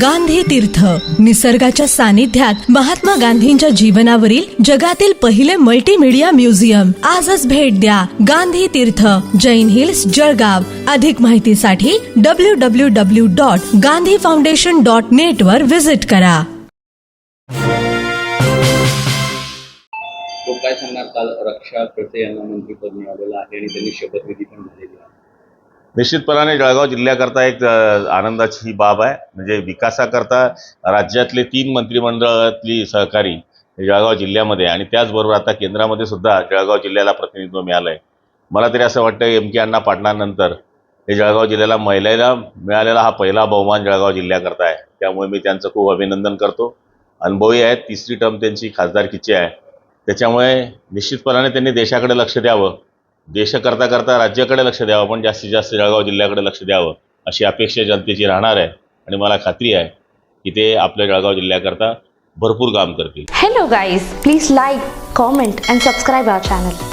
गांधी तीर्थ. निसर्गाच्या सानिध्यात महात्मा गांधींच्या जीवनावरील जगातील पहिले मल्टीमीडिया म्युझियम आजच भेट द्या गांधी तीर्थ. जैन हिल्स जळगाव. अधिक माहितीसाठी W W W dot Gandhi foundation dot net वर व्हिजिट करा. काय सांगणार? काल रक्षा खडसे यांना मंत्रीपद मिळालेलं आहे आणि त्यांनी शपथविधी पण झालेली आहे. निश्चितपणाने जळगाव जिल्ह्याकरता एक आनंदाची ही बाब आहे. म्हणजे विकासाकरता राज्यातले तीन मंत्रिमंडळातली सहकारी हे जळगाव जिल्ह्यामध्ये आणि त्याचबरोबर आता केंद्रामध्ये सुद्धा जळगाव जिल्ह्याला प्रतिनिधित्व मिळालं आहे मला तरी असं वाटतं एम के अण्णा पाटणानंतर हे जळगाव जिल्ह्याला महिलेला मिळालेला हा पहिला बहुमान जळगाव जिल्ह्याकरता आहे. त्यामुळे मी त्यांचं खूप अभिनंदन करतो. अनुभवी आहेत तिसरी टर्म त्यांची खासदारकीची आहे. त्याच्यामुळे निश्चितपणाने त्यांनी देशाकडे लक्ष द्यावं. देश करता करता राज्याकडे लक्ष द्यावं पण जास्तीत जास्त जळगाव जिल्ह्याकडे लक्ष द्यावं अशी अपेक्षा जनतेची राहणार आहे आणि मला खात्री आहे की ते आपल्या जळगाव जिल्ह्याकरता भरपूर काम करतील. Hello guys please like comment and subscribe our channel